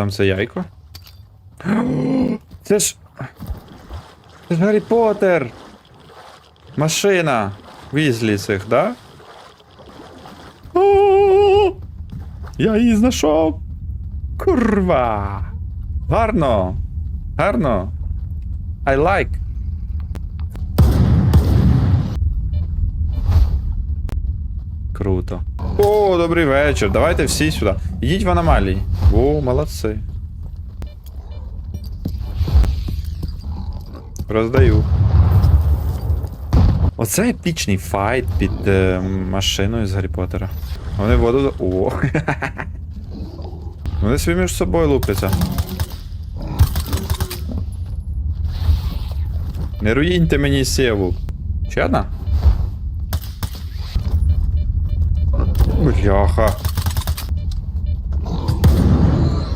там це яйко? Це ж. Це ж Гаррі Поттер! Машина! Візлі цих, да? Я її знайшов! Курва! Гарно! Гарно! I like! Круто. О, добрий вечір. Давайте всі сюди. Йдіть в аномалії. О, молодці. Роздаю. Оце епічний файт під е, машиною з Гаррі Поттера. Вони воду. О. Вони собі між собою лупляться. Не руїньте мені сєву. Ще одна? Бляха.